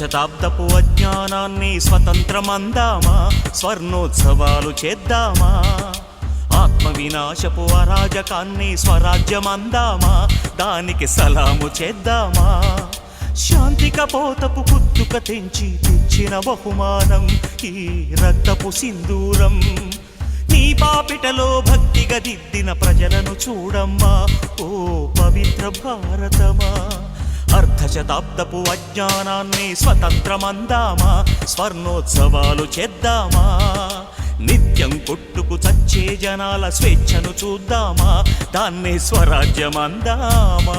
శతాబ్దపు అజ్ఞానాన్ని స్వతంత్రమందామా? స్వర్ణోత్సవాలు చేద్దామా? ఆత్మ వినాశపు అరాజకాన్ని స్వరాజ్యమందామా? దానికి సలాము చేద్దామా? శాంతి కపోతపు కుత్తుక తెంచి తెచ్చిన బహుమానం ఈ రక్తపు సింధూరం. నీ పాపిటలో భక్తిగా దిద్దిన ప్రజలను చూడమ్మా ఓ పవిత్ర భారతమా? అర్ధశతాబ్దపు అజ్ఞానాన్ని స్వతంత్రమందామా? స్వర్ణోత్సవాలు చేద్దామా? నిత్యం కొట్టుకు చచ్చే జనాల స్వేచ్ఛను చూద్దామా? దాన్ని స్వరాజ్యమందామా?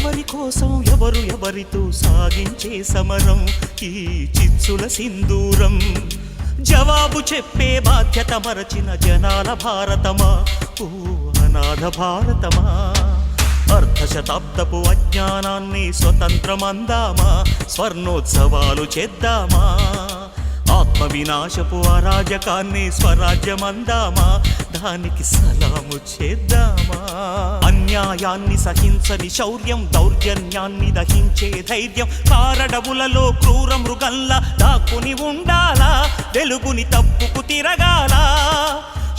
ఎవ్వరి కోసం ఎవరు ఎవరితో సాగించే సమరం? ఈ చిచ్చుల సింధూరం. జవాబు చెప్పే బాధ్యత మరచిన జనాల భారతమా? ఓ అనాథ భారతమా? అర్ధశతాబ్దపు అజ్ఞానాన్ని అజ్ఞానాన్ని స్వతంత్రమందామా? స్వర్ణోత్సవాలు చేద్దామా? ఆత్మ వినాశపు అరాజకాన్ని స్వరాజ్యమందామా? దానికి సలాము చేద్దామా? అన్యాయాన్ని సహించని శౌర్యం దౌర్జన్యాన్ని దహించే ధైర్యం కారడవులలో క్రూర మృగంలా దాక్కుని ఉండాలా? వెలుగుని తప్పుకు తిరగాలా?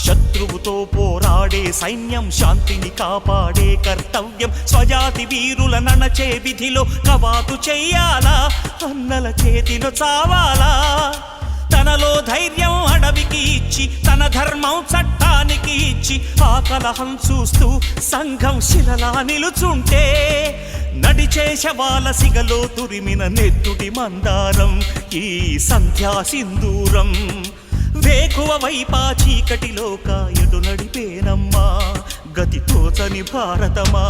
శత్రువుతో పోరాడే సైన్యం శాంతిని కాపాడే కర్తవ్యం స్వజాతి వీరుల ననచే విధిలో కవాతు చెయ్యాలా? అన్నల చేతిలో చావాలా? తనలో ధైర్యం అడవికి ఇచ్చి తన ధర్మం చట్టానికి ఇచ్చి ఆ కలహం చూస్తూ సంఘం శిలలా నిలుచుంటే నడిచే శవాల సిగలో తురిమిన నెత్తుటి మందారం ఈ సంధ్యా సింధూరం. వేకువ వైపా చీకటిలో ఎటు నడిపేనమ్మా? గతి తోచని భారతమా?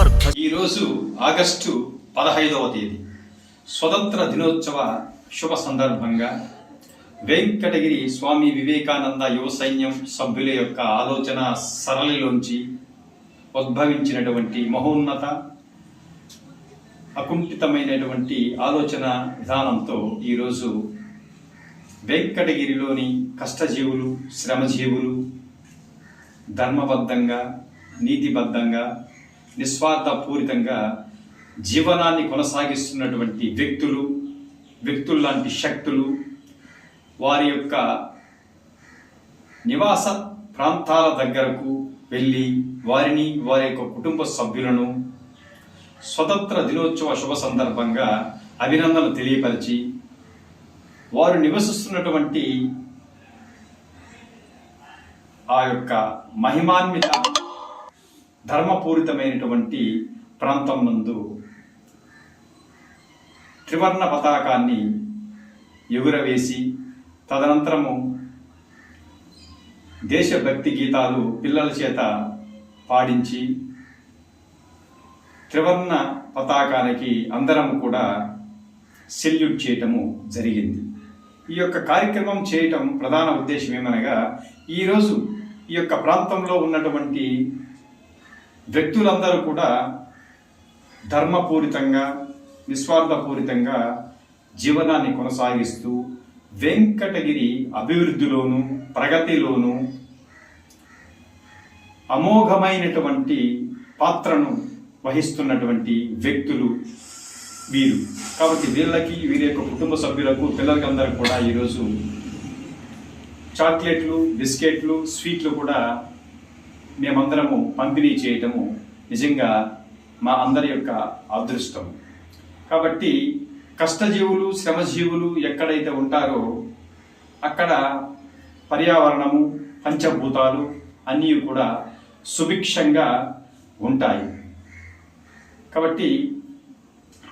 అర్థ ఈరోజు ఆగస్టు పదహైదవ తేదీ. స్వతంత్ర దినోత్సవ శుభ సందర్భంగా వెంకటగిరి స్వామి వివేకానంద యువ సైన్యం సభ్యుల యొక్క ఆలోచన సరళిలోంచి ఉద్భవించినటువంటి మహోన్నత అకుంఠితమైనటువంటి ఆలోచన విధానంతో ఈరోజు వెంకటగిరిలోని కష్టజీవులు శ్రమజీవులు ధర్మబద్ధంగా నీతిబద్ధంగా నిస్వార్థపూరితంగా జీవనాన్ని కొనసాగిస్తున్నటువంటి వ్యక్తులు వ్యక్తులు లాంటి శక్తులు వారి యొక్క నివాస ప్రాంతాల దగ్గరకు వెళ్ళి వారిని వారి యొక్క కుటుంబ సభ్యులను స్వతంత్ర దినోత్సవ శుభ సందర్భంగా అభినందనలు తెలియపరిచి వారు నివసిస్తున్నటువంటి ఆ యొక్క మహిమాన్విత ధర్మపూరితమైనటువంటి ప్రాంతం నందు త్రివర్ణ పతాకాన్ని ఎగురవేసి తదనంతరము దేశభక్తి గీతాలు పిల్లల చేత పాడించి త్రివర్ణ పతాకానికి అందరం కూడా సెల్యూట్ చేయటము జరిగింది. ఈ యొక్క కార్యక్రమం చేయటం ప్రధాన ఉద్దేశం ఏమనగా ఈరోజు ఈ యొక్క ప్రాంతంలో ఉన్నటువంటి వ్యక్తులందరూ కూడా ధర్మపూరితంగా నిస్వార్థపూరితంగా జీవనాన్ని కొనసాగిస్తూ వెంకటగిరి అభివృద్ధిలోను ప్రగతిలోను అమోఘమైనటువంటి పాత్రను వహిస్తున్నటువంటి వ్యక్తులు వీరు. కాబట్టి వీళ్ళకి వీరి యొక్క కుటుంబ సభ్యులకు పిల్లలకి అందరికి కూడా ఈరోజు చాక్లెట్లు బిస్కెట్లు స్వీట్లు కూడా మేమందరము పంపిణీ చేయటము నిజంగా మా అందరి యొక్క అదృష్టం కాబట్టి కష్టజీవులు శ్రమజీవులు ఎక్కడైతే ఉంటారో అక్కడ పర్యావరణము పంచభూతాలు అన్నీ కూడా సుభిక్షంగా ఉంటాయి. కాబట్టి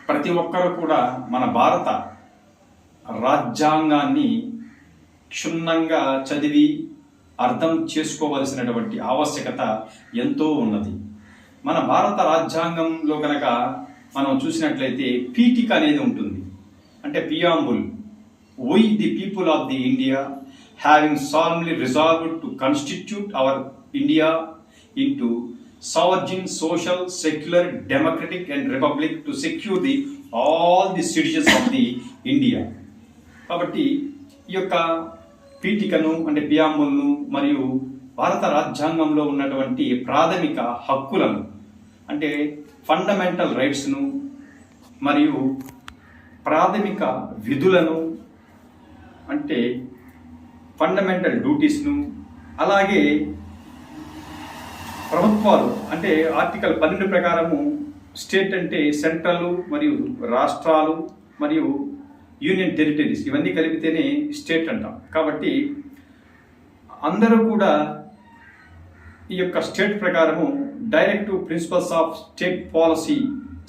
ప్రతి ఒక్కరూ కూడా మన భారత రాజ్యాంగాన్ని క్షుణ్ణంగా చదివి అర్థం చేసుకోవలసినటువంటి ఆవశ్యకత ఎంతో ఉన్నది. మన భారత రాజ్యాంగంలో కనుక మనం చూసినట్లయితే పీఠిక అనేది ఉంటుంది. అంటే preamble we the people of the India having solemnly resolved to constitute our India into sovereign, social, secular, democratic and republic to secure the all the citizens of the India కాబట్టి ఈ యొక్క పీఠికను అంటే పియాములను మరియు భారత రాజ్యాంగంలో ఉన్నటువంటి ప్రాథమిక హక్కులను అంటే ఫండమెంటల్ రైట్స్ను మరియు ప్రాథమిక విధులను అంటే ఫండమెంటల్ డ్యూటీస్ను అలాగే ప్రభుత్వాలు అంటే ఆర్టికల్ పన్నెండు ప్రకారము స్టేట్ అంటే సెంట్రల్ మరియు రాష్ట్రాలు మరియు యూనియన్ టెరిటరీస్ ఇవన్నీ కలిపితేనే స్టేట్ అంటాం. కాబట్టి అందరూ కూడా ఈ యొక్క స్టేట్ ప్రకారము directive principles of state policy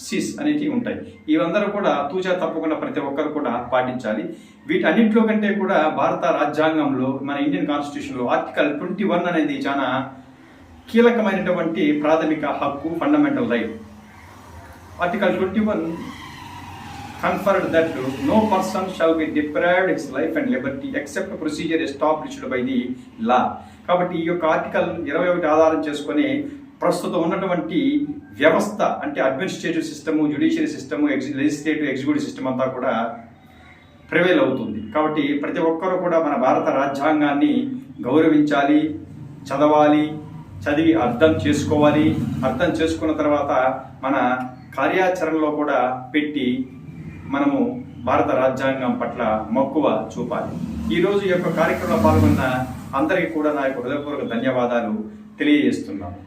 sys అనేవి ఉంటాయి. ఇవందరూ కూడా తూచా తప్పకుండా ప్రతి ఒక్కరు కూడా పాటించాలి. వీటన్నింటిలో కంటే కూడా భారత రాజ్యాంగంలో మన ఇండియన్ కాన్స్టిట్యూషన్లో ఆర్టికల్ ట్వంటీ వన్ అనేది చాలా కీలకమైనటువంటి ప్రాథమిక హక్కు fundamental right article twenty one conferred that no person shall be deprived his life and liberty except procedure established by the law కాబట్టి ఈ యొక్క ఆర్టికల్ ఇరవై ఒకటి ఆధారం చేసుకొని ప్రస్తుతం ఉన్నటువంటి వ్యవస్థ అంటే administrative system judiciary system legislative executive system అంతా కూడా ప్రివేల్ అవుతుంది. కాబట్టి ప్రతి ఒక్కరూ కూడా మన భారత రాజ్యాంగాన్ని గౌరవించాలి చదవాలి చదివి అర్థం చేసుకోవాలి. అర్థం చేసుకున్న తర్వాత మన కార్యాచరణలో కూడా పెట్టి మనము భారత రాజ్యాంగం పట్ల మక్కువ చూపాలి. ఈ రోజు ఈ యొక్క కార్యక్రమంలో పాల్గొన్న అందరికీ కూడా నా యొక్క హృదయపూర్వక ధన్యవాదాలు తెలియజేస్తున్నాను.